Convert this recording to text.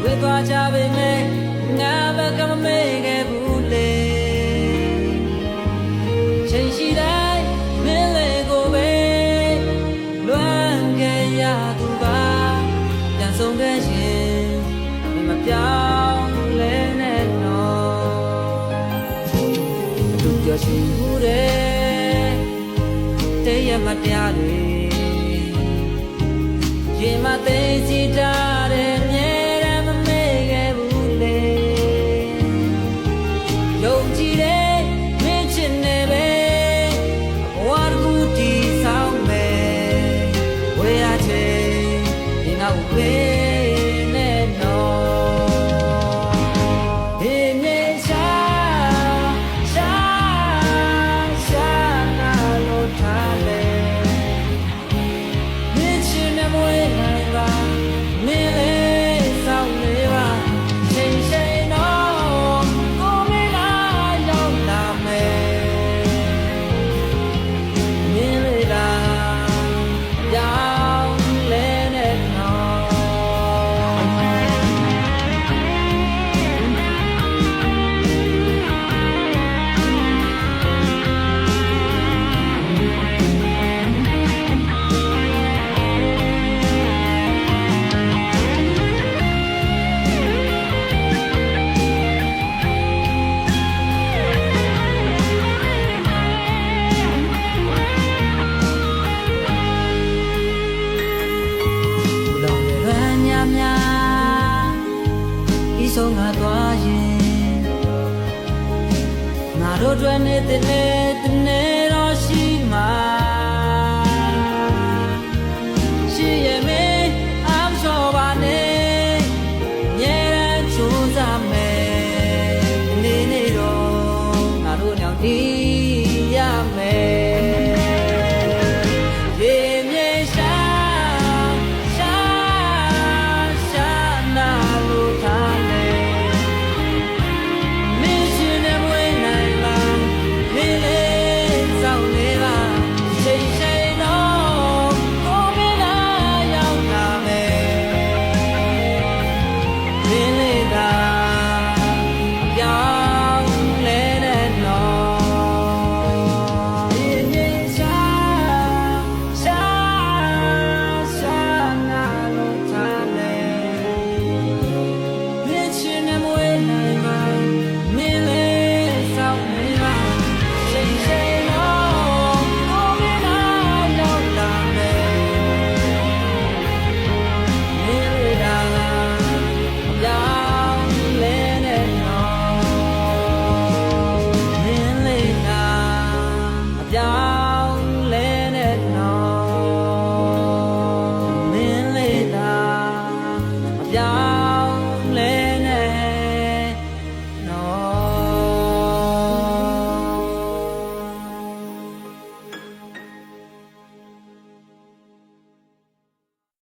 ဒီဝေသွားကြပေမဲ့ငါဘက်ကမမေ့ခဲ့ဘူးလေချိန်ရှိတိုင်းမင်းလေးကိုပဲလွမ်းခဲ့ရသူပါပြန်ဆုံးခဲ့ရင်ဒီမပြောင်းလဲနဲ့တော့သူပြောရှိမှုတဲ့တည့်ရမတရားတွေရင်မသိစီတာတဲ့ သွားရင်ငါတို့တွေ့နေတဲ့နေ့တနေ့